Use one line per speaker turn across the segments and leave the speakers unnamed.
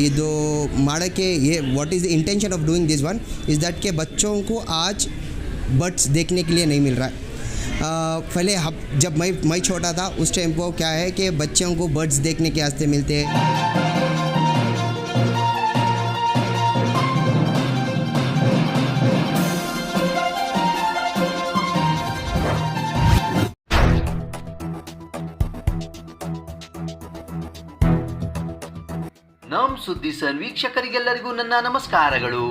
ಇದು ಮಾಡೋಕ್ಕೆ ये what is the intention of doing this one is that के बच्चों को आज बर्ड्स देखने के लिए नहीं मिल रहा है अ, पहले हम जब मैं मैं छोटा था उस टाइम को क्या है कि बच्चों को बर्ड्स देखने के वास्ते मिलते हैं
ಸುದ್ದಿ ಸರ್ ವೀಕ್ಷಕರಿಗೆಲ್ಲರಿಗೂ ನನ್ನ ನಮಸ್ಕಾರಗಳು.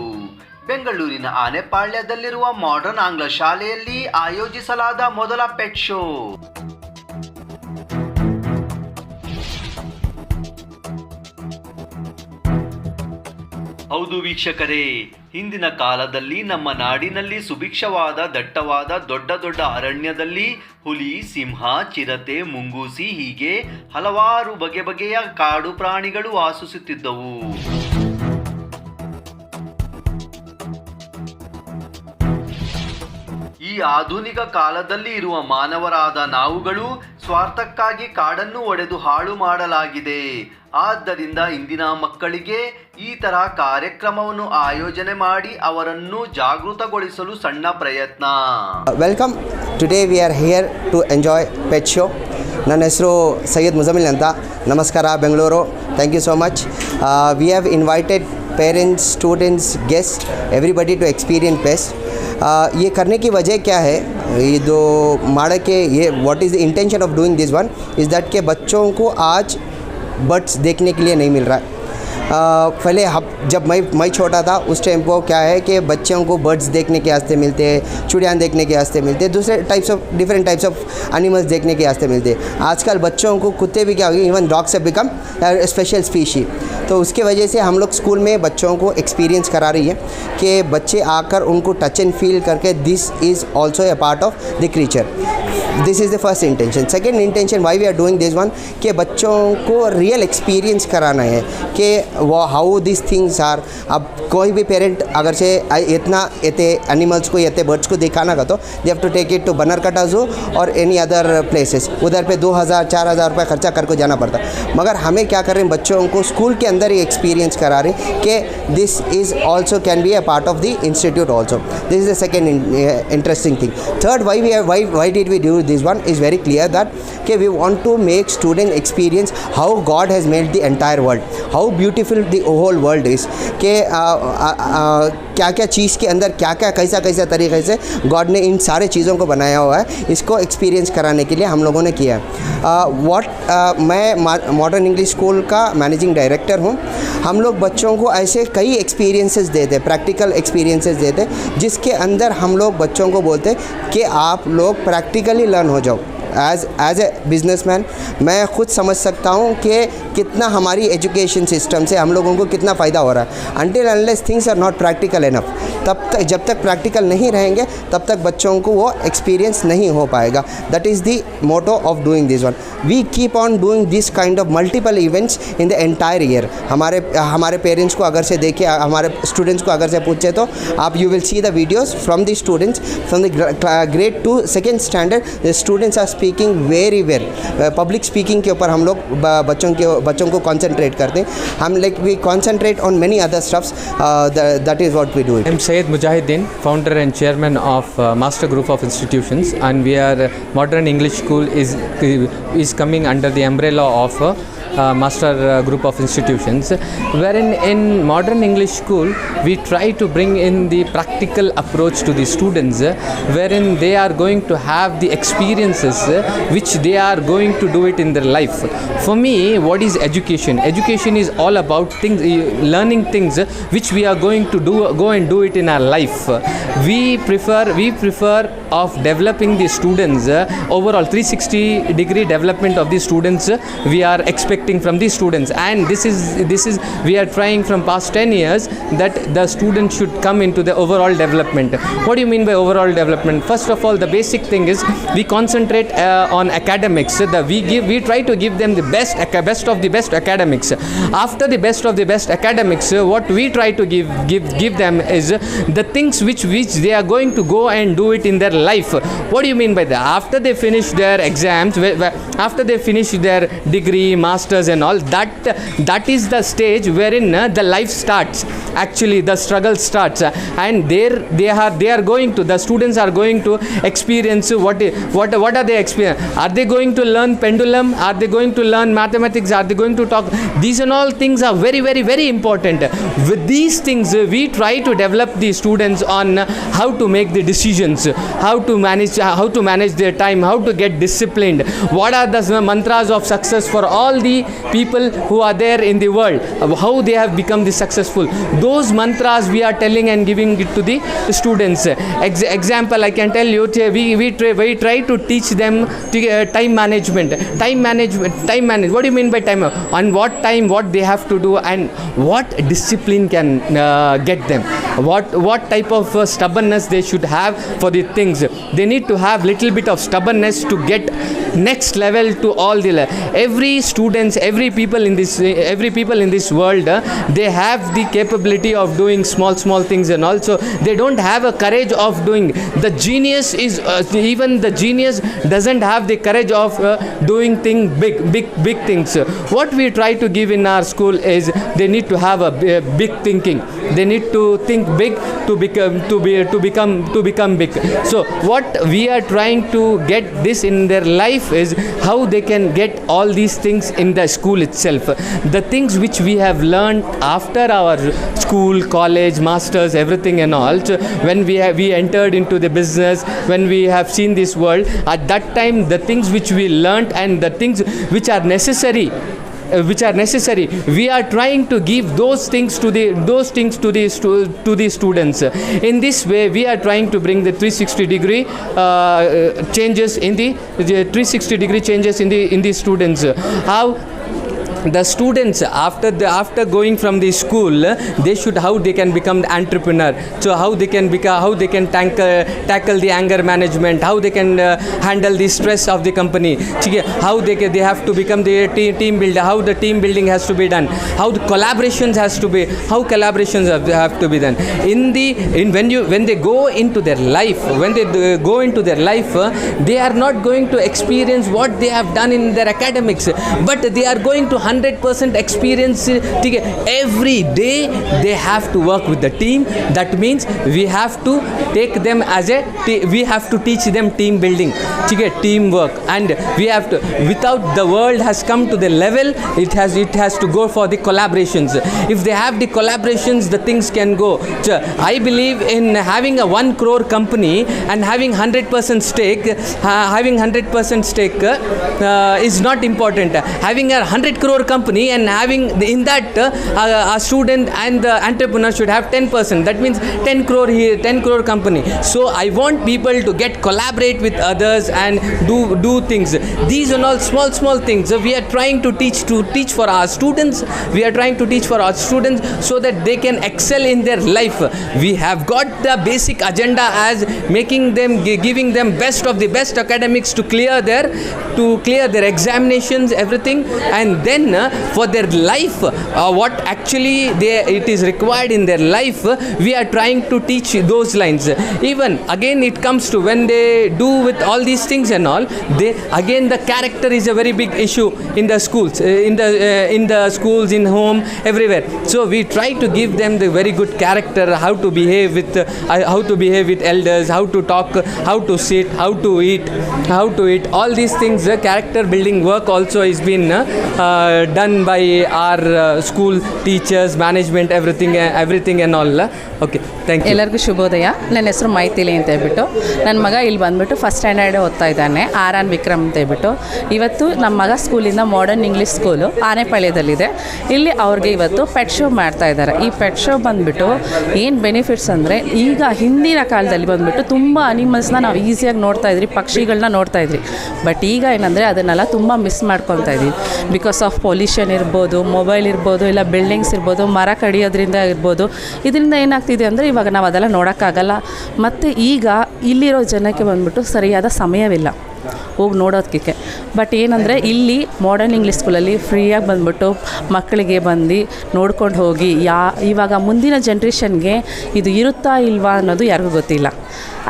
ಬೆಂಗಳೂರಿನ ಆನೆಪಾಳ್ಯದಲ್ಲಿರುವ ಮಾಡರ್ನ್ ಆಂಗ್ಲ ಶಾಲೆಯಲ್ಲಿ ಆಯೋಜಿಸಲಾದ ಮೊದಲ ಪೆಟ್ ಶೋ ಹೌದು ವೀಕ್ಷಕರೇ ಹಿಂದಿನ ಕಾಲದಲ್ಲಿ ನಮ್ಮ ನಾಡಿನಲ್ಲಿ ಸುಭಿಕ್ಷವಾದ, ದಟ್ಟವಾದ, ದೊಡ್ಡ ದೊಡ್ಡ ಅರಣ್ಯದಲ್ಲಿ ಹುಲಿ, ಸಿಂಹ, ಚಿರತೆ, ಮುಂಗೂಸಿ ಹೀಗೆ ಹಲವಾರು ಬಗೆ ಬಗೆಯ ಕಾಡು ಪ್ರಾಣಿಗಳು ವಾಸಿಸುತ್ತಿದ್ದವು. ಈ ಆಧುನಿಕ ಕಾಲದಲ್ಲಿ ಇರುವ ಮಾನವರಾದ ನಾವುಗಳು ಸ್ವಾರ್ಥಕ್ಕಾಗಿ ಕಾಡನ್ನು ಒಡೆದು ಹಾಳು ಮಾಡಲಾಗಿದೆ. ಆದ್ದರಿಂದ ಇಂದಿನ ಮಕ್ಕಳಿಗೆ ಈ ತರ ಕಾರ್ಯಕ್ರಮವನ್ನು ಆಯೋಜನೆ ಮಾಡಿ ಅವರನ್ನು ಜಾಗೃತಗೊಳಿಸಲು ಸಣ್ಣ ಪ್ರಯತ್ನ.
Welcome today we are here to enjoy pet show ನನ್ನ ಹೆಸರು ಸೈಯದ್ ಮುಜಮಿಲ್ ಅಂತ. ನಮಸ್ಕಾರ, Bengaluru. Thank you so much we have invited parents students guest everybody to experience best best ये करने की वजह क्या है? ये दो माड़ा के ये what is the intention of doing this one is that के बच्चों को आज बर्ड्स देखने के लिए नहीं मिल रहा है। पहले जब मैं मैं छोटा था, उस टाइम को क्या है कि बच्चों को बर्ड्स देखने के वास्ते मिलते हैं चिड़िया देखने के वास्ते मिलते हैं दूसरे types of different types of animals देखने के वास्ते मिलते। हैं आजकल बच्चों को कुत्ते भी क्या हो गए even dogs have become special species तो उसके वजह से हम लोग स्कूल में बच्चों को एक्सपीरियंस करा रही है कि बच्चे आकर उनको टच एंड फील करके this is also a part of the creature this is the first intention second intention why we are doing this one कि बच्चों को रियल एक्सपीरियंस कराना है कि वो हाउ दिस थिंग्स आर अब कोई भी पेरेंट अगर से इतना इतने एनिमल्स को इतने बर्ड्स को दिखाना का तो they have to take it to Bannerghatta zoo और एनी अदर प्लेसेस उधर पे दो हज़ार, चार हज़ार रुपये खर्चा करके जाना पड़ता। मगर हमें क्या कर रहे हैं, बच्चों को स्कूल के अंदर ही एक्सपीरियंस करा रहे कि this is also can be a part of the institute also this is the second interesting thing third why we why why did we do this one is very clear that कि we want to make student experience how God God made the entire world how how beautiful the whole world is. कि क्या क्या चीज़ के अंदर क्या क्या कैसा कैसा तरीके से गॉड ने इन सारे चीज़ों को बनाया हुआ है, इसको एक्सपीरियंस कराने के लिए हम लोगों ने किया वॉट मैं मॉडर्न इंग्लिश स्कूल का मैनेजिंग डायरेक्टर हूँ हम लोग बच्चों को ऐसे कई एक्सपीरियंसेस देते प्रैक्टिकल एक्सपीरियंसेस देते, जिसके अंदर हम लोग बच्चों को बोलते कि आप लोग प्रैक्टिकली लर्न हो जाओ एज एज ए बिजनेसमैन मैं खुद समझ सकता हूँ कि कितना हमारी एजुकेशन सिस्टम से हम लोगों को कितना फ़ायदा हो रहा है। Until unless things are not practical enough तब तक, जब तक प्रैक्टिकल नहीं रहेंगे, तब तक बच्चों को वो एक्सपीरियंस नहीं हो पाएगा। That is the motto of doing this one we keep on doing this kind of multiple events in the entire year हमारे हमारे पेरेंट्स को अगर से देखे, हमारे स्टूडेंट्स को अगर से पूछे तो आप you will see the videos from the students from the grade two second standard the students are speaking very well public speaking के ऊपर हम लोग ब- बच्चों के बच्चों को कॉन्सेंट्रेट करते हैं हम like we concentrate on many other stuffs that is what we do
I'm Syed Mujahideen, founder and chairman of uh, Master Group of Institutions, and we are uh, Modern English School is is coming under the umbrella of uh, uh, Master uh, Group of Institutions, wherein in Modern English School we try to bring in the practical approach to the students, uh, wherein they are going to have the experiences uh, which they are going to do it in their life. For me, what is education? Education is all about things, uh, learning things uh, which we are going to do, go and do it in our life. We prefer, we prefer of developing the students uh, overall 360 degree development of the students. we are expecting from the students, and this is this is we are trying from past 10 years that the student should come into the overall development. What do you mean by overall development? First of all, the basic thing is we concentrate uh, on academics. The, we give we try to give them the best best of the best academics. After the best of the best academics, uh, what we try to give give give them is the things which which they are going to go and do it in their life. What do you mean by that? After they finish their exams, after they finish their degree, masters and all that that is the stage wherein uh, the life starts actually the struggle starts and there they are they are going to the students are going to experience what what what are they experience are they going to learn pendulum? Are they going to learn mathematics? Are they going to talk? These and all things are very very very important. With these things uh, we try to develop the students on uh, how to make the decisions how to manage how to manage their time how to get disciplined. What are the mantras of success for all the people who are there in the world? Uh, how they have become the successful? Those mantras we are telling and giving it to the students. Ex- example i can tell you we we try, we try to teach them uh, time management. Time management time manage what do you mean by time? On what time what they have to do and what discipline can uh, get them? What what type of uh, stubbornness they should have for the things? They need to have little bit of stubbornness to get next level to all the every students every people in this every people in this world uh, they have the capability of doing small small things and also they don't have a courage of doing. The genius is uh, even the genius doesn't have the courage of uh, doing thing big big big things. What we try to give in our school is they need to have a big thinking. They need to think big to become to be to become to become big. So what we are trying to get this in their life is how they can get all these things in the school itself. The things which we have learned after our school college masters everything and all when we have we entered into the business when we have seen this world at that time the things which we learned and the things which are necessary uh, which are necessary we are trying to give those things to the those things to the stu- to the students. In this way we are trying to bring the 360 degree uh, uh, changes in the, the 360 degree changes in the in the students. How the students after the after going from the school they should how they can become entrepreneur. So how they can become how they can tackle uh, tackle the anger management how they can uh, handle the stress of the company. How they can, they have to become the team team builder how the team building has to be done how the collaborations has to be how collaborations have, have to be done. In the in when you when they go into their life when they uh, go into their life uh, they are not going to experience what they have done in their academics but they are going to 100 percent experience every day they have to work with the team. That means we have to take them as a we have to teach them team building. teamwork. And we have to without the world has come to the level it has it has to go for the collaborations. If they have the collaborations the things can go. I believe in having a 1 crore company and having 100% stake having 100% stake uh, is not important. Having a 100 crore company and having in that uh, a student and the entrepreneur should have 10% that means 10 crore here 10 crore company. So i want people to get collaborate with others and do do things. These are all small small things. We are trying to teach to teach for our students. We are trying to teach for our students so that they can excel in their life. We have got the basic agenda as making them giving them best of the best academics to clear their to clear their examinations everything. And then uh, for their life uh, what actually they it is required in their life we are trying to teach those lines. Even again it comes to when they do with all these things and all they again the character is a very big issue in the schools uh, in the uh, in the schools in home everywhere. So we try to give them the very good character how to behave with how to behave with elders how to talk how to sit how to eat how to eat. All these things character building work also is been uh, done by our school school teachers, management, everything ಎನ್ everything and all you okay, thank you.
ಎಲ್ಲರಿಗೂ ಶುಭೋದಯ. ನನ್ನ ಹೆಸರು ಮೈಥಿಲಿ ಅಂತ ಹೇಳ್ಬಿಟ್ಟು. ನನ್ನ ಮಗ ಇಲ್ಲಿ ಬಂದ್ಬಿಟ್ಟು ಫಸ್ಟ್ ಸ್ಟ್ಯಾಂಡರ್ಡ್ ಓದ್ತಾ ಇದ್ದಾನೆ, ಆರ್ ಆನ್ ವಿಕ್ರಮ್ ಅಂತ ಹೇಳ್ಬಿಟ್ಟು. ಇವತ್ತು ನಮ್ಮ ಮಗ ಸ್ಕೂಲಿಂದ ಮಾಡರ್ನ್ ಇಂಗ್ಲೀಷ್ ಸ್ಕೂಲು ಆನೆಪಾಳ್ಯದಲ್ಲಿದೆ. ಇಲ್ಲಿ ಅವ್ರಿಗೆ ಇವತ್ತು ಪೆಟ್ ಶೋ ಮಾಡ್ತಾ ಇದ್ದಾರೆ. ಈ ಪೆಟ್ ಶೋ ಬಂದುಬಿಟ್ಟು ಏನು ಬೆನಿಫಿಟ್ಸ್ ಅಂದರೆ, ಈಗ ಹಿಂದಿನ ಕಾಲದಲ್ಲಿ ಬಂದ್ಬಿಟ್ಟು ತುಂಬ ಅನಿಮಲ್ಸ್ನ ನಾವು ಈಸಿಯಾಗಿ ನೋಡ್ತಾ ಇದ್ರಿ ಪಕ್ಷಿಗಳನ್ನ ನೋಡ್ತಾ ಇದ್ರಿ. ಬಟ್ ಈಗ ಏನಂದರೆ, ಅದನ್ನೆಲ್ಲ ತುಂಬ ಮಿಸ್ ಮಾಡ್ಕೊತಾ ಇದ್ದೀವಿ. ಬಿಕಾಸ್ ಆಫ್ ಪೊಲ್ಯೂಷನ್ ಇರ್ಬೋದು, ಮೊಬೈಲ್ ಇರ್ಬೋದು, ಇಲ್ಲ ಬಿಲ್ಡಿಂಗ್ಸ್ ಇರ್ಬೋದು, ಮರ ಕಡಿಯೋದ್ರಿಂದ ಇರ್ಬೋದು, ಇದರಿಂದ ಏನಾಗ್ತಿದೆ ಅಂದರೆ ಇವಾಗ ನಾವು ಅದೆಲ್ಲ ನೋಡೋಕ್ಕಾಗಲ್ಲ. ಮತ್ತು ಈಗ ಇಲ್ಲಿರೋ ಜನಕ್ಕೆ ಬಂದ್ಬಿಟ್ಟು ಸರಿಯಾದ ಸಮಯವಿಲ್ಲ ಹೋಗಿ ನೋಡೋದಕ್ಕೆ ಬಟ್ ಏನಂದರೆ ಇಲ್ಲಿ ಮಾಡರ್ನ್ ಇಂಗ್ಲೀಷ್ ಸ್ಕೂಲಲ್ಲಿ ಫ್ರೀಯಾಗಿ ಬಂದ್ಬಿಟ್ಟು ಮಕ್ಕಳಿಗೆ ಬಂದು ನೋಡ್ಕೊಂಡು ಹೋಗಿ, ಯಾ, ಇವಾಗ ಮುಂದಿನ ಜನ್ರೇಷನ್ಗೆ ಇದು ಇರುತ್ತಾ ಇಲ್ವಾ ಅನ್ನೋದು ಯಾರಿಗೂ ಗೊತ್ತಿಲ್ಲ.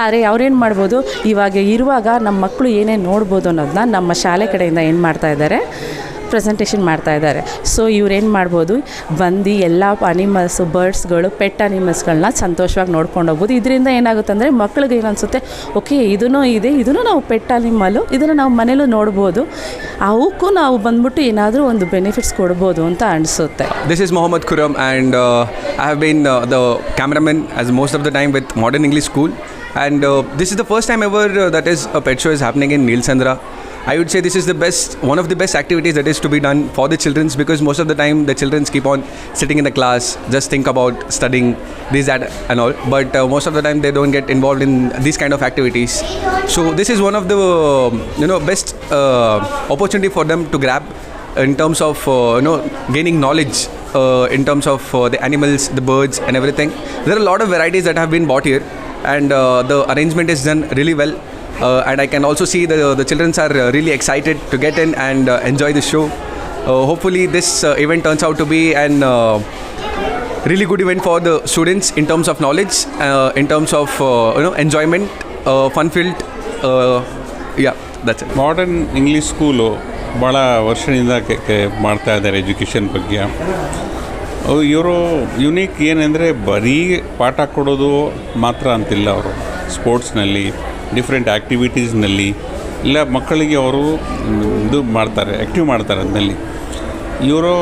ಆದರೆ ಅವ್ರೇನು ಮಾಡ್ಬೋದು, ಇವಾಗ ಇರುವಾಗ ನಮ್ಮ ಮಕ್ಕಳು ಏನೇನು ನೋಡ್ಬೋದು ಅನ್ನೋದನ್ನ ನಮ್ಮ ಶಾಲೆ ಕಡೆಯಿಂದ ಏನು ಮಾಡ್ತಾ ಇದ್ದಾರೆ ಪ್ರೆಸೆಂಟೇಷನ್ ಮಾಡ್ತಾ ಇದ್ದಾರೆ. ಸೊ ಇವ್ರೇನು ಮಾಡ್ಬೋದು? ಬಂದು ಎಲ್ಲ ಅನಿಮಲ್ಸು ಬರ್ಡ್ಸ್ಗಳು ಪೆಟ್ ಅನಿಮಲ್ಸ್ಗಳನ್ನ ಸಂತೋಷವಾಗಿ ನೋಡ್ಕೊಂಡು ಹೋಗ್ಬೋದು. ಇದರಿಂದ ಏನಾಗುತ್ತೆ ಅಂದರೆ ಮಕ್ಳಿಗೆ ಏನನ್ಸುತ್ತೆ ಓಕೆ ಇದೂ ಇದೆ ಇದನ್ನು ನಾವು ಪೆಟ್ ಅನಿಮಲ್ಲು ಇದನ್ನು ನಾವು ಮನೇಲೂ ನೋಡ್ಬೋದು. ಅವಕ್ಕೂ ನಾವು ಬಂದ್ಬಿಟ್ಟು ಏನಾದರೂ ಒಂದು ಬೆನಿಫಿಟ್ಸ್ ಕೊಡ್ಬೋದು ಅಂತ ಅನಿಸುತ್ತೆ.
This is Mohammed Khurram and I have been the cameraman as most of the time with modern with school and this is the first time ever that time ever pet that is, a pet show I would say this is the best, one of the best activities that is to be done for the childrens because most of the time the childrens keep on sitting in the class, just think about studying this, that, and all. But uh, most of the time they don't get involved in these kind of activities. So this is one of the um, you know best uh, opportunity for them to grab in terms of uh, you know gaining knowledge uh, in terms of uh, the animals, the birds, and everything. There are a lot of varieties that have been bought here, and uh, the arrangement is done really well. Uh, and I can also see the the children are uh, really excited to get in and uh, enjoy the show. Uh, hopefully, this uh, event turns out to be an uh, really good event for the students in terms of knowledge, uh, in terms of uh, you know enjoyment, uh, fun-filled. Uh, yeah, that's it.
Modern English school, ಭಾಳ ವರ್ಷದಿಂದ ಮಾಡ್ತಾ ಇದ್ದಾರೆ education ಬಗ್ಗೆ ಇವರು unique ಏನಂದರೆ ಬರೀ ಪಾಠ ಕೊಡೋದು ಮಾತ್ರ ಅಂತಿಲ್ಲ ಅವರು ಸ್ಪೋರ್ಟ್ಸ್ನಲ್ಲಿ ಡಿಫ್ರೆಂಟ್ ಆ್ಯಕ್ಟಿವಿಟೀಸ್ನಲ್ಲಿ ಇಲ್ಲ ಮಕ್ಕಳಿಗೆ ಅವರು ಇದು ಮಾಡ್ತಾರೆ ಆ್ಯಕ್ಟಿವ್ ಮಾಡ್ತಾರೆ ಅದರಲ್ಲಿ. ಇವರು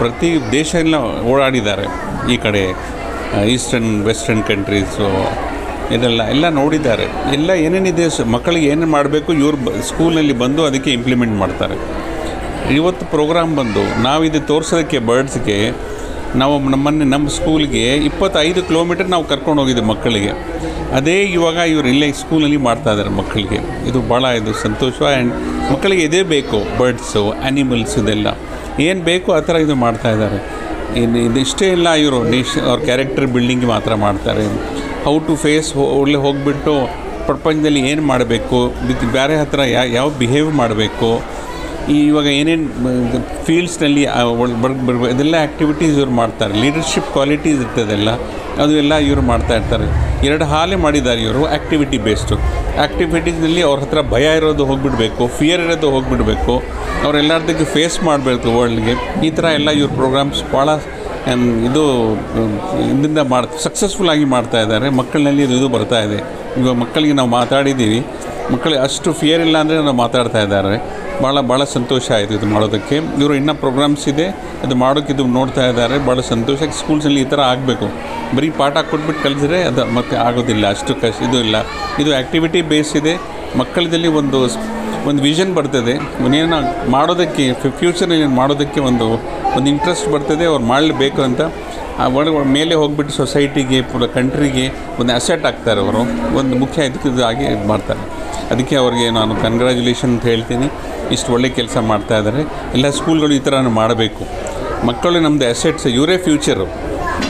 ಪ್ರತಿ ದೇಶ ಎಲ್ಲ ಓಡಾಡಿದ್ದಾರೆ ಈ ಕಡೆ, ಈಸ್ಟರ್ನ್, ವೆಸ್ಟರ್ನ್ ಕಂಟ್ರೀಸು ಇದೆಲ್ಲ ಎಲ್ಲ ನೋಡಿದ್ದಾರೆ. ಎಲ್ಲ ಏನೇನಿದೆ, ಮಕ್ಕಳಿಗೆ ಏನು ಮಾಡಬೇಕು, ಇವ್ರು ಬ ಸ್ಕೂಲಲ್ಲಿ ಬಂದು ಅದಕ್ಕೆ ಇಂಪ್ಲಿಮೆಂಟ್ ಮಾಡ್ತಾರೆ. ಇವತ್ತು ಪ್ರೋಗ್ರಾಮ್ ಬಂದು ನಾವು ಇದು ತೋರಿಸೋದಕ್ಕೆ ಬರ್ಡ್ಸ್ಗೆ ನಾವು ನಮ್ಮನ್ನು, ನಮ್ಮ ಸ್ಕೂಲ್ಗೆ ಇಪ್ಪತ್ತೈದು ಕಿಲೋಮೀಟರ್ ನಾವು ಕರ್ಕೊಂಡು ಹೋಗಿದ್ದೆ ಮಕ್ಕಳಿಗೆ. ಅದೇ ಇವಾಗ ಇವರು ಇಲ್ಲೇ ಸ್ಕೂಲಲ್ಲಿ ಮಾಡ್ತಾ ಇದ್ದಾರೆ ಮಕ್ಕಳಿಗೆ. ಇದು ಭಾಳ ಇದು ಸಂತೋಷ ಆ್ಯಂಡ್ ಮಕ್ಕಳಿಗೆ ಇದೇ ಬೇಕು ಬರ್ಡ್ಸು ಆ್ಯನಿಮಲ್ಸ್ ಇದೆಲ್ಲ. ಏನು ಬೇಕು ಆ ಥರ ಇದು ಮಾಡ್ತಾ ಇದ್ದಾರೆ. ಇನ್ನು ಇದಿಷ್ಟೇ ಇಲ್ಲ ಇವರು ನೇಷ್ ಅವ್ರ ಕ್ಯಾರೆಕ್ಟರ್ ಬಿಲ್ಡಿಂಗ್ ಮಾತ್ರ ಮಾಡ್ತಾರೆ. ಹೌ ಟು ಫೇಸ್ ಒಳ್ಳೆ ಹೋಗಿಬಿಟ್ಟು ಪ್ರಪಂಚದಲ್ಲಿ ಏನು ಮಾಡಬೇಕು ವಿತ್ ಬೇರೆ ಹತ್ರ ಯಾವ ಯಾವ ಬಿಹೇವ್ ಮಾಡಬೇಕು ಇವಾಗ ಏನೇನು ಫೀಲ್ಡ್ಸ್ನಲ್ಲಿ ಬರ್ಬೇಕು ಇದೆಲ್ಲ ಆ್ಯಕ್ಟಿವಿಟೀಸ್ ಇವ್ರು ಮಾಡ್ತಾರೆ. ಲೀಡರ್ಶಿಪ್ ಕ್ವಾಲಿಟೀಸ್ ಇರ್ತದೆಲ್ಲ ಅದು ಎಲ್ಲ ಇವರು ಮಾಡ್ತಾ ಇರ್ತಾರೆ. ಎರಡು ಹಾಲೆ ಮಾಡಿದ್ದಾರೆ ಇವರು ಆ್ಯಕ್ಟಿವಿಟಿ ಬೇಸ್ಡು ಆ್ಯಕ್ಟಿವಿಟೀಸ್ನಲ್ಲಿ ಅವ್ರ ಹತ್ರ ಭಯ ಇರೋದು ಹೋಗಿಬಿಡಬೇಕು ಫಿಯರ್ ಇರೋದು ಹೋಗಿಬಿಡಬೇಕು. ಅವರೆಲ್ಲದಕ್ಕೆ ಫೇಸ್ ಮಾಡಬೇಕು ವರ್ಲ್ಡ್ಗೆ ಈ ಥರ ಎಲ್ಲ ಇವ್ರ ಪ್ರೋಗ್ರಾಮ್ಸ್ ಭಾಳ ಇದು, ಇದರಿಂದ ಮಾಡ್ ಸಕ್ಸಸ್ಫುಲ್ ಆಗಿ ಮಾಡ್ತಾ ಇದ್ದಾರೆ. ಮಕ್ಕಳಲ್ಲಿ ಇದು ಇದು ಬರ್ತಾ ಇದೆ. ಇವಾಗ ಮಕ್ಕಳಿಗೆ ನಾವು ಮಾತಾಡಿದ್ದೀವಿ. ಮಕ್ಕಳಿಗೆ ಅಷ್ಟು ಫಿಯರ್ ಇಲ್ಲ ಅಂದರೆ ನಾವು ಮಾತಾಡ್ತಾ ಇದ್ದಾರೆ. ಭಾಳ ಭಾಳ ಸಂತೋಷ ಆಯಿತು ಇದು ಮಾಡೋದಕ್ಕೆ. ಇವರು ಇನ್ನೂ ಪ್ರೋಗ್ರಾಮ್ಸ್ ಇದೆ, ಅದು ಮಾಡೋಕ್ಕೆ ಇದು ನೋಡ್ತಾ ಇದ್ದಾರೆ. ಭಾಳ ಸಂತೋಷ. ಸ್ಕೂಲ್ಸಲ್ಲಿ ಈ ಥರ ಆಗಬೇಕು? ಬರೀ ಪಾಠ ಕೊಟ್ಬಿಟ್ಟು ಕಲಿಸಿದ್ರೆ ಅದು ಮತ್ತೆ ಆಗೋದಿಲ್ಲ. ಅಷ್ಟು ಕಷ್ಟ ಇದು ಇಲ್ಲ. ಇದು ಆ್ಯಕ್ಟಿವಿಟಿ ಬೇಸ್ ಇದೆ. ಮಕ್ಕಳದಲ್ಲಿ ಒಂದು ಒಂದು ವಿಷನ್ ಬರ್ತದೆ. ಇನ್ನೇನು ಮಾಡೋದಕ್ಕೆ ಫ್ಯೂಚರ್ನಲ್ಲಿ ಮಾಡೋದಕ್ಕೆ ಒಂದು ಒಂದು ಇಂಟ್ರೆಸ್ಟ್ ಬರ್ತದೆ. ಅವ್ರು ಮಾಡಲೇಬೇಕು ಅಂತ. ಒಳಗೆ ಮೇಲೆ ಹೋಗ್ಬಿಟ್ಟು ಸೊಸೈಟಿಗೆ ಕಂಟ್ರಿಗೆ ಒಂದು ಅಸೆಟ್ ಆಗ್ತಾರೆ ಅವರು. ಒಂದು ಮುಖ್ಯ ಇದಕ್ಕೆ ಇದು ಆಗಿ ಇದ್ ಮಾಡ್ತಾರೆ. ಅದಕ್ಕೆ ಅವ್ರಿಗೆ ನಾನು ಕಂಗ್ರ್ಯಾಚುಲೇಷನ್ ಅಂತ ಹೇಳ್ತೀನಿ. ಇಷ್ಟು ಒಳ್ಳೆ ಕೆಲಸ ಮಾಡ್ತಾಯಿದ್ದಾರೆ ಎಲ್ಲ ಸ್ಕೂಲ್ಗಳು ಈ ಥರ ಮಾಡಬೇಕು. ಮಕ್ಕಳು ನಮ್ಮದು ಅಸೆಟ್ಸ್ ಇವರೇ ಫ್ಯೂಚರು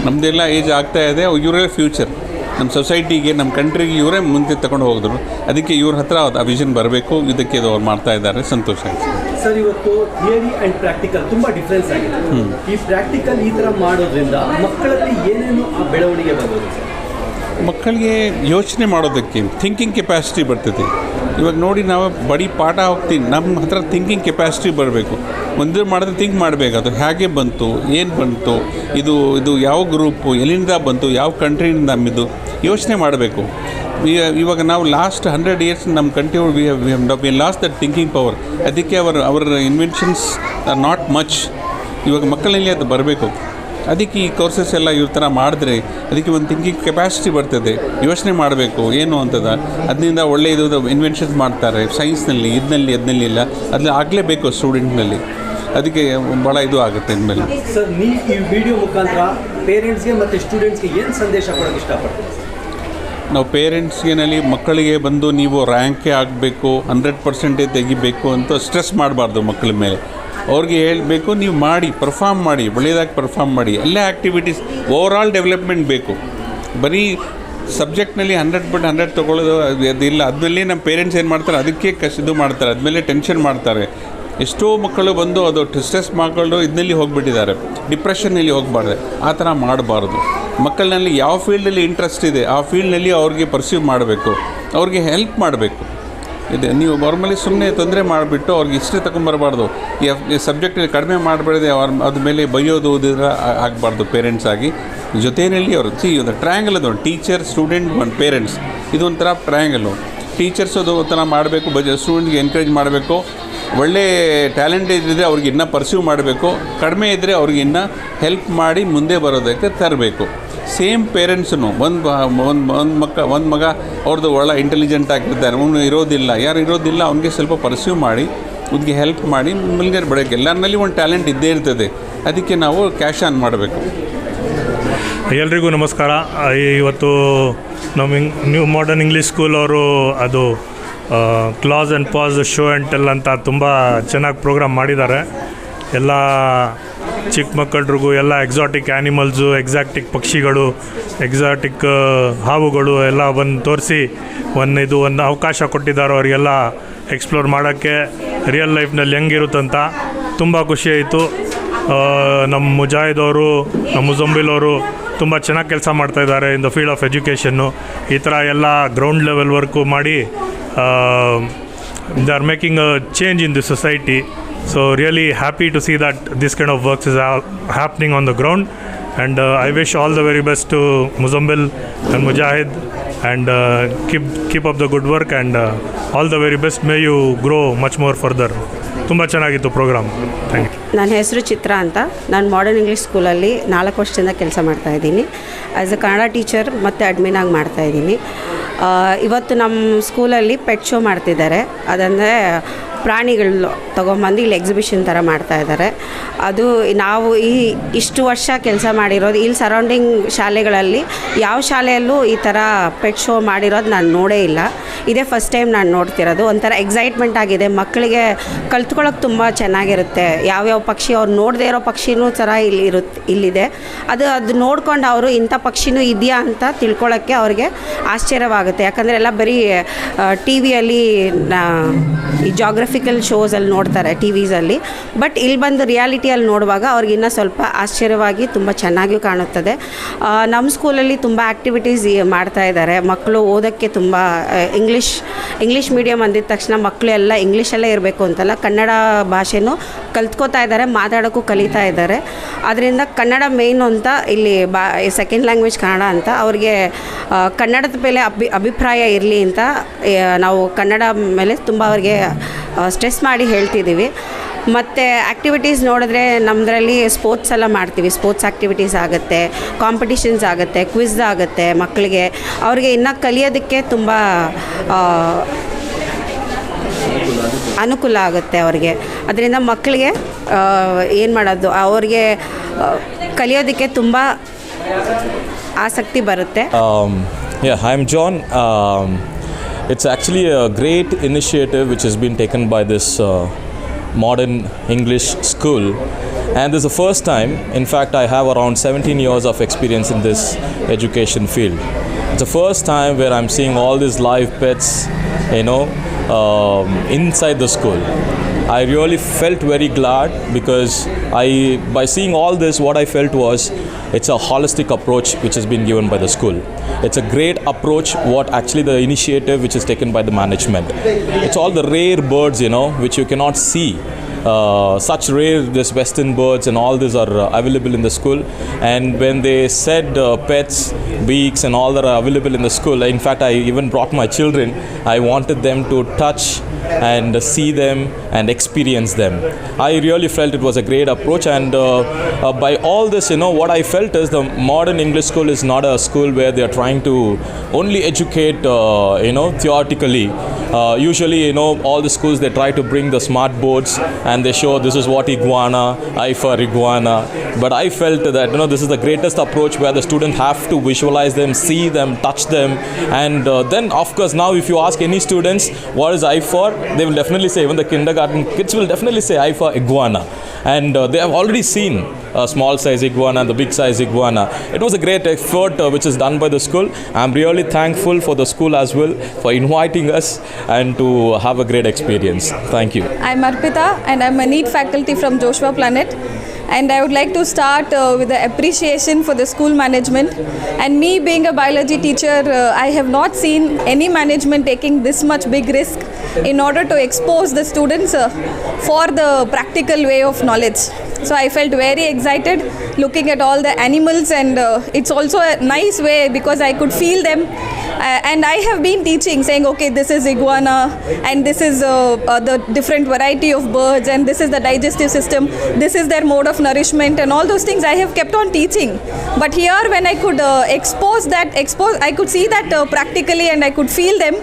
ನಮ್ಮದೆಲ್ಲ ಏಜ್ ಆಗ್ತಾ ಇದೆ ಇವರೇ ಫ್ಯೂಚರ್ ನಮ್ಮ ಸೊಸೈಟಿಗೆ ನಮ್ಮ ಕಂಟ್ರಿಗೆ ಇವರೇ ಮುಂದೆ ತಗೊಂಡು ಹೋಗಿದ್ರು. ಅದಕ್ಕೆ ಇವ್ರ ಹತ್ರ ಆ ವಿಷನ್ ಬರಬೇಕು. ಇದಕ್ಕೆ ಇದು ಅವ್ರು ಮಾಡ್ತಾ ಇದ್ದಾರೆ. ಸಂತೋಷ ಆಯ್ತು.
ಸರ್ ಇವತ್ತು ಥಿಯರಿ ಆ್ಯಂಡ್ ಪ್ರಾಕ್ಟಿಕಲ್ ತುಂಬ ಡಿಫ್ರೆನ್ಸ್ ಆಗಿದೆ. ಈ ಪ್ರಾಕ್ಟಿಕಲ್ ಈ ಥರ ಮಾಡೋದ್ರಿಂದ ಮಕ್ಕಳಲ್ಲಿ ಏನೇನು ಆ ಬೆಳವಣಿಗೆ ಬಂದಿದೆ ಸರ್?
ಮಕ್ಕಳಿಗೆ ಯೋಚನೆ ಮಾಡೋದಕ್ಕೆ ಥಿಂಕಿಂಗ್ ಕೆಪಾಸಿಟಿ ಬರ್ತೈತಿ. ಇವಾಗ ನೋಡಿ ನಾವು ಬಡಿ ಪಾಠ ಹೋಗ್ತೀನಿ, ನಮ್ಮ ಹತ್ರ ಥಿಂಕಿಂಗ್ ಕೆಪಾಸಿಟಿ ಬರಬೇಕು. ಒಂದು ಮಾಡಿದ್ರೆ ಥಿಂಕ್ ಮಾಡಬೇಕು, ಅದು ಹೇಗೆ ಬಂತು, ಏನು ಬಂತು, ಇದು ಇದು ಯಾವ ಗ್ರೂಪು ಎಲ್ಲಿಂದ ಬಂತು, ಯಾವ ಕಂಟ್ರಿಯಿಂದ ನಮ್ಮಿದು, ಯೋಚನೆ ಮಾಡಬೇಕು. ಇವಾಗ ನಾವು ಲಾಸ್ಟ್ ಹಂಡ್ರೆಡ್ ಇಯರ್ಸ್ ನಮ್ಮ country we we lost that thinking power ಅದಕ್ಕೆ ಅವರು, ಅವರ ಇನ್ವೆನ್ಷನ್ಸ್ ಆರ್ ನಾಟ್ ಮಚ್ ಇವಾಗ ಮಕ್ಕಳಲ್ಲಿ ಅದು ಬರಬೇಕು. ಅದಕ್ಕೆ ಈ ಕೋರ್ಸಸ್ ಎಲ್ಲ ಇವ್ರ ಥರ ಮಾಡಿದ್ರೆ ಅದಕ್ಕೆ ಒಂದು ಥಿಂಕಿಂಗ್ ಕೆಪಾಸಿಟಿ ಬರ್ತದೆ. ಯೋಚನೆ ಮಾಡಬೇಕು ಏನು ಅಂತದ? ಅದರಿಂದ ಒಳ್ಳೆಯದು ಇನ್ವೆನ್ಷನ್ಸ್ ಮಾಡ್ತಾರೆ ಸೈನ್ಸ್ನಲ್ಲಿ ಇದ್ನಲ್ಲಿ ಅದನ್ನಲ್ಲಿ ಇಲ್ಲ ಅದನ್ನ ಆಗಲೇಬೇಕು ಸ್ಟೂಡೆಂಟ್ನಲ್ಲಿ ಅದಕ್ಕೆ ಭಾಳ ಇದು ಆಗುತ್ತೆ ಇನ್ಮೇಲೆ
ಸರ್ ನೀವು ಈ ವಿಡಿಯೋ ಮುಖಾಂತರ ಪೇರೆಂಟ್ಸ್ಗೆ ಮತ್ತು ಸ್ಟೂಡೆಂಟ್ಸ್ಗೆ ಏನು ಸಂದೇಶ ಕೊಡೋಕ್ಕೆ ಇಷ್ಟಪಡ್ತೀವಿ
ನಾವು ಪೇರೆಂಟ್ಸ್ಗೆನಲ್ಲಿ ಮಕ್ಕಳಿಗೆ ಬಂದು ನೀವು ರ್ಯಾಂಕೇ ಆಗಬೇಕು ಹಂಡ್ರೆಡ್ ಪರ್ಸೆಂಟೇ ತೆಗಿಬೇಕು ಅಂತ ಸ್ಟ್ರೆಸ್ ಮಾಡಬಾರ್ದು ಮಕ್ಕಳ ಮೇಲೆ. ಅವ್ರಿಗೆ ಹೇಳಬೇಕು, ನೀವು ಮಾಡಿ ಪರ್ಫಾಮ್ ಮಾಡಿ ಒಳ್ಳೆಯದಾಗಿ ಪರ್ಫಾಮ್ ಮಾಡಿ. ಎಲ್ಲ ಆ್ಯಕ್ಟಿವಿಟೀಸ್ ಓವರ್ ಆಲ್ ಡೆವಲಪ್ಮೆಂಟ್ ಬೇಕು. ಬರೀ ಸಬ್ಜೆಕ್ಟ್ನಲ್ಲಿ ಹಂಡ್ರೆಡ್ ಬಟ್ ಹಂಡ್ರೆಡ್ ತೊಗೊಳ್ಳೋದು ಅದು ಅದಿಲ್ಲ ಅದರಲ್ಲಿ ನಮ್ಮ ಪೇರೆಂಟ್ಸ್ ಏನು ಮಾಡ್ತಾರೆ, ಅದಕ್ಕೆ ಕಷ್ಟ ಇದು ಮಾಡ್ತಾರೆ, ಅದಮೇಲೆ ಟೆನ್ಷನ್ ಮಾಡ್ತಾರೆ. ಎಷ್ಟೋ ಮಕ್ಕಳು ಬಂದು ಅದು ಸ್ಟ್ರೆಸ್ ಮಕ್ಕಳು ಇದರಲ್ಲಿ ಹೋಗಿಬಿಟ್ಟಿದ್ದಾರೆ. ಡಿಪ್ರೆಷನ್ನಲ್ಲಿ ಹೋಗಬಾರ್ದು. ಆ ಥರ ಮಾಡಬಾರ್ದು. ಮಕ್ಕಳಲ್ಲಿ ಯಾವ ಫೀಲ್ಡಲ್ಲಿ ಇಂಟ್ರೆಸ್ಟ್ ಇದೆ, ಆ ಫೀಲ್ಡ್ನಲ್ಲಿ ಅವ್ರಿಗೆ ಪರ್ಸ್ಯೂ ಮಾಡಬೇಕು. ಅವ್ರಿಗೆ ಹೆಲ್ಪ್ ಮಾಡಬೇಕು. ಇದೆ. ನೀವು ನಾರ್ಮಲಿ ಸುಮ್ಮನೆ ತೊಂದರೆ ಮಾಡಿಬಿಟ್ಟು ಅವ್ರಿಗೆ ಇಷ್ಟೇ ತಗೊಂಬರಬಾರ್ದು. ಈ ಸಬ್ಜೆಕ್ಟ್ ಕಡಿಮೆ ಮಾಡಬೇಡದೆ ಅವ್ರ ಅದ್ರ ಮೇಲೆ ಬೈಯೋದು ಆಗಬಾರ್ದು ಪೇರೆಂಟ್ಸ್ ಆಗಿ. ಜೊತೆಯಲ್ಲಿ ಅವರು ಸಿ ಒಂದು ಟ್ರಯಾಂಗಲ್ ಅದು ಟೀಚರ್ ಸ್ಟೂಡೆಂಟ್ ಒಂದು ಪೇರೆಂಟ್ಸ್ ಇದೊಂಥರ ಟ್ರಯಾಂಗಲ್ಲು ಟೀಚರ್ಸ್ ಅದು ಒಂಥರ ಮಾಡಬೇಕು, ಬಜ ಸ್ಟೂಡೆಂಟ್ಗೆ ಎನ್ಕರೇಜ್ ಮಾಡಬೇಕು. ಒಳ್ಳೆ ಟ್ಯಾಲೆಂಟ್ ಇದ್ದರೆ ಅವ್ರಿಗೆ ಇನ್ನೂ ಪರ್ಸ್ಯೂ ಮಾಡಬೇಕು. ಕಡಿಮೆ ಇದ್ದರೆ ಅವ್ರಿಗೆ ಇನ್ನೂ ಹೆಲ್ಪ್ ಮಾಡಿ ಮುಂದೆ ಬರೋದಕ್ಕೆ ತರಬೇಕು. ಸೇಮ್ ಪೇರೆಂಟ್ಸ್ನು ಒಂದು ಒಂದು ಒಂದು ಮಕ್ಕ, ಒಂದು ಮಗ ಅವ್ರದ್ದು ಒಳ್ಳೆ ಇಂಟೆಲಿಜೆಂಟ್ ಆಗಿರ್ತಾರೆ. ಅವನು ಇರೋದಿಲ್ಲ. ಯಾರು ಇರೋದಿಲ್ಲ, ಅವನಿಗೆ ಸ್ವಲ್ಪ ಪರ್ಸ್ಯೂ ಮಾಡಿ ಅದಕ್ಕೆ ಹೆಲ್ಪ್ ಮಾಡಿ ಮುಂದೆ ಬೆಳಗ್ಗೆ. ಎಲ್ಲರಲ್ಲಿ ಒಂದು ಟ್ಯಾಲೆಂಟ್ ಇದ್ದೇ ಇರ್ತದೆ. ಅದಕ್ಕೆ ನಾವು ಕ್ಯಾಶ್ ಆನ್ ಮಾಡಬೇಕು.
ಎಲ್ರಿಗೂ ನಮಸ್ಕಾರ. ಇವತ್ತು ನಮ್ಮ ನ್ಯೂ ಮಾಡರ್ನ್ ಇಂಗ್ಲೀಷ್ ಸ್ಕೂಲ್ ಅವರು ಅದು class and pass show and tell ಅಂತ ತುಂಬ ಚೆನ್ನಾಗಿ ಪ್ರೋಗ್ರಾಮ್ ಮಾಡಿದ್ದಾರೆ. ಎಲ್ಲ ಚಿಕ್ಕ ಮಕ್ಕಳಿಗೂ ಎಲ್ಲ ಎಕ್ಸಾಟಿಕ್ ಆ್ಯನಿಮಲ್ಸು ಎಕ್ಸಾಟಿಕ್ ಪಕ್ಷಿಗಳು ಎಕ್ಸಾಟಿಕ್ ಹಾವುಗಳು ಎಲ್ಲ ಬಂದು ತೋರಿಸಿ ಒಂದು ಇದು ಒಂದು ಅವಕಾಶ ಕೊಟ್ಟಿದ್ದಾರೆ ಅವರಿಗೆಲ್ಲ ಎಕ್ಸ್ಪ್ಲೋರ್ ಮಾಡೋಕ್ಕೆ. ರಿಯಲ್ ಲೈಫ್ನಲ್ಲಿ ಹೆಂಗಿರುತ್ತಂತ ತುಂಬ ಖುಷಿ ಆಯಿತು. ಆ, ನಮ್ಮ ಮುಜಾಹಿದ್ ಅವರು ನಮ್ಮ ಮುಜಂಬಿಲ್ ಅವರು ತುಂಬ ಚೆನ್ನಾಗಿ ಕೆಲಸ ಮಾಡ್ತಾಯಿದ್ದಾರೆ ಇನ್ ದ ಫೀಲ್ಡ್ ಆಫ್ ಎಜುಕೇಷನ್ನು ಈ ಥರ ಎಲ್ಲ ಗ್ರೌಂಡ್ ಲೆವೆಲ್ ವರ್ಕು ಮಾಡಿ they are making a change in the society so really happy to see that this kind of works is happening on the ground and I wish all the very best to Muzambil and Mujahid and keep keep up the good work and all the very best may you grow much more further ತುಂಬ ಚೆನ್ನಾಗಿತ್ತು program thank you
ನನ್ನ ಹೆಸರು ಚಿತ್ರ ಅಂತ. ನಾನು modern English ಸ್ಕೂಲಲ್ಲಿ ನಾಲ್ಕು ವರ್ಷದಿಂದ ಕೆಲಸ ಮಾಡ್ತಾಯಿದ್ದೀನಿ ಆ್ಯಸ್ ಅ ಕನ್ನಡ ಟೀಚರ್ ಮತ್ತು ಅಡ್ಮಿನ್ ಆಗಿ ಮಾಡ್ತಾ ಇದ್ದೀನಿ. ಇವತ್ತು ನಮ್ಮ ಸ್ಕೂಲಲ್ಲಿ ಪೆಟ್ ಶೋ ಮಾಡ್ತಿದ್ದಾರೆ. ಅದಂದರೆ ಪ್ರಾಣಿಗಳು ತೊಗೊಂಬಂದು ಇಲ್ಲಿ ಎಕ್ಸಿಬಿಷನ್ ಥರ ಮಾಡ್ತಾ ಇದ್ದಾರೆ ಅದು ನಾವು ಈ ಇಷ್ಟು ವರ್ಷ ಕೆಲಸ ಮಾಡಿರೋದು, ಇಲ್ಲಿ ಸರೌಂಡಿಂಗ್ ಶಾಲೆಗಳಲ್ಲಿ ಯಾವ ಶಾಲೆಯಲ್ಲೂ ಈ ಥರ ಪೆಟ್ ಶೋ ಮಾಡಿರೋದು ನಾನು ನೋಡೇ ಇಲ್ಲ. ಇದೇ ಫಸ್ಟ್ ಟೈಮ್ ನಾನು ನೋಡ್ತಿರೋದು. ಒಂಥರ ಎಕ್ಸೈಟ್ಮೆಂಟ್ ಆಗಿದೆ. ಮಕ್ಕಳಿಗೆ ಕಲ್ತ್ಕೊಳ್ಳೋಕೆ ತುಂಬ ಚೆನ್ನಾಗಿರುತ್ತೆ. ಯಾವ್ಯಾವ ಪಕ್ಷಿ ಅವ್ರು ನೋಡದೇ ಇರೋ ಪಕ್ಷಿನೂ ಥರ ಇಲ್ಲಿ ಇರುತ್ತೆ ಇಲ್ಲಿದೆ. ಅದು ಅದು ನೋಡ್ಕೊಂಡು ಅವರು ಇಂಥ ಪಕ್ಷಿನೂ ಇದೆಯಾ ಅಂತ ತಿಳ್ಕೊಳ್ಳೋಕ್ಕೆ ಅವ್ರಿಗೆ ಆಶ್ಚರ್ಯವಾಗುತ್ತೆ. ಯಾಕಂದರೆ ಎಲ್ಲ ಬರೀ ಟಿ ವಿಯಲ್ಲಿ ಈ ಶೋಸ್ ಶೋಸಲ್ಲಿ ನೋಡ್ತಾರೆ ಟಿ ವಿಸಲ್ಲಿ ಬಟ್ ಇಲ್ಲಿ ಬಂದು ರಿಯಾಲಿಟಿಯಲ್ಲಿ ನೋಡುವಾಗ ಅವ್ರಿಗೆ ಇನ್ನೂ ಸ್ವಲ್ಪ ಆಶ್ಚರ್ಯವಾಗಿ ತುಂಬ ಚೆನ್ನಾಗಿಯೂ ಕಾಣುತ್ತದೆ. ನಮ್ಮ ಸ್ಕೂಲಲ್ಲಿ ತುಂಬ ಆ್ಯಕ್ಟಿವಿಟೀಸ್ ಮಾಡ್ತಾ ಇದ್ದಾರೆ. ಮಕ್ಕಳು ಓದೋಕ್ಕೆ ತುಂಬ ಇಂಗ್ಲೀಷ್ ಇಂಗ್ಲೀಷ್ ಮೀಡಿಯಮ್ ಅಂದಿದ ತಕ್ಷಣ ಮಕ್ಕಳು ಎಲ್ಲ ಇಂಗ್ಲೀಷಲ್ಲೇ ಇರಬೇಕು ಅಂತಲ್ಲ, ಕನ್ನಡ ಭಾಷೆನೂ ಕಲ್ತ್ಕೋತಾ ಇದ್ದಾರೆ, ಮಾತಾಡೋಕ್ಕೂ ಕಲಿತಾ ಇದ್ದಾರೆ. ಅದರಿಂದ ಕನ್ನಡ ಮೇಯ್ನು ಅಂತ ಇಲ್ಲಿ ಬಾ ಸೆಕೆಂಡ್ ಲ್ಯಾಂಗ್ವೇಜ್ ಕನ್ನಡ ಅಂತ ಅವ್ರಿಗೆ ಕನ್ನಡದ ಮೇಲೆ ಅಭಿ, ಅಭಿಪ್ರಾಯ ಇರಲಿ ಅಂತ ನಾವು ಕನ್ನಡ ಮೇಲೆ ತುಂಬ ಅವ್ರಿಗೆ ಸ್ಟ್ರೆಸ್ ಮಾಡಿ ಹೇಳ್ತಿದ್ದೀವಿ. ಮತ್ತು ಆ್ಯಕ್ಟಿವಿಟೀಸ್ ನೋಡಿದ್ರೆ ನಮ್ಮದ್ರಲ್ಲಿ ಸ್ಪೋರ್ಟ್ಸ್ ಎಲ್ಲ ಮಾಡ್ತೀವಿ. ಸ್ಪೋರ್ಟ್ಸ್ ಆ್ಯಕ್ಟಿವಿಟೀಸ್ ಆಗುತ್ತೆ ಕಾಂಪಿಟಿಷನ್ಸ್ ಆಗುತ್ತೆ ಕ್ವಿಝ್ ಆಗುತ್ತೆ ಮಕ್ಕಳಿಗೆ ಅವ್ರಿಗೆ ಇನ್ನೂ ಕಲಿಯೋದಕ್ಕೆ ತುಂಬ ಅನುಕೂಲ ಆಗುತ್ತೆ ಅವ್ರಿಗೆ. ಅದರಿಂದ ಮಕ್ಕಳಿಗೆ ಏನು ಮಾಡೋದು? ಅವ್ರಿಗೆ ಕಲಿಯೋದಕ್ಕೆ ತುಂಬ ಆಸಕ್ತಿ ಬರುತ್ತೆ.
I am John it's actually a great initiative which has been taken by this uh, modern English school. And this is the first time, in fact, I have around 17 years of experience in this education field. It's the first time where I'm seeing all these live pets, you know, um, inside the school. I really felt very glad because I, by seeing all this, what I felt was it's a holistic approach which has been given by the school. It's a great approach. What actually the initiative which is taken by the management. It's all the rare birds, you know, which you cannot see. Uh, such rare this western birds and all these are uh, available in the school. And when they said uh, pets beaks and all that are available in the school in fact i even brought my children. I wanted them to touch and see them and experience them. I really felt it was a great approach. And uh, uh, by all this you know what i felt is the modern english school is not a school where they are trying to only educate uh, you know theoretically. Uh, usually you know all the schools they try to bring the smart boards and they show this is what iguana i for iguana but i felt that you know this is the greatest approach where the students have to visualize them see them touch them and uh, then of course now if you ask any students what is i for they will definitely say even the kindergarten kids will definitely say i for iguana and uh, they have already seen a small size iguana and the big size iguana. It was a great effort uh, which is done by the school. I'm really thankful for the school as well for inviting us and to have a great experience. Thank you.
I'm Arpita and I'm a NEET faculty from Joshua Planet. And I would like to start uh, with the appreciation for the school management. And me being a biology teacher, uh, I have not seen any management taking this much big risk in order to expose the students uh, for the practical way of knowledge. So I felt very excited looking at all the animals, and uh, it's also a nice way because I could feel them. Uh, and I have been teaching, saying, okay, this is iguana, and this is uh, uh, the different variety of birds, and this is the digestive system, this is their mode of nourishment, and all those things I have kept on teaching. But here, when I could uh, expose that, expose, I could see that practically, and I could feel them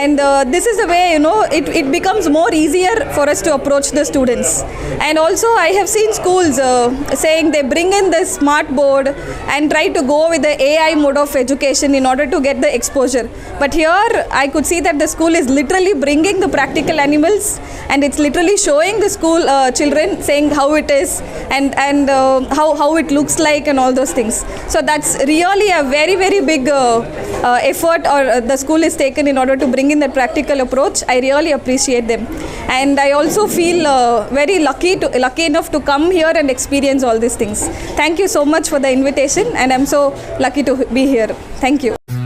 and uh, this is the way you know it, it becomes more easier for us to approach the students. And also i have seen schools uh, saying they bring in the smart board and try to go with the ai mode of education in order to get the exposure. But here i could see that the school is literally bringing the practical animals and it's literally showing the school uh, children saying how it is and and uh, how, how it looks like and all those things. So that's really a very very big uh, uh, effort or the school is taken in order to bring in that practical approach i really appreciate them. And i also feel uh, very lucky to lucky enough to come here and experience all these things. Thank you so much for the invitation and i'm so lucky to be here. Thank you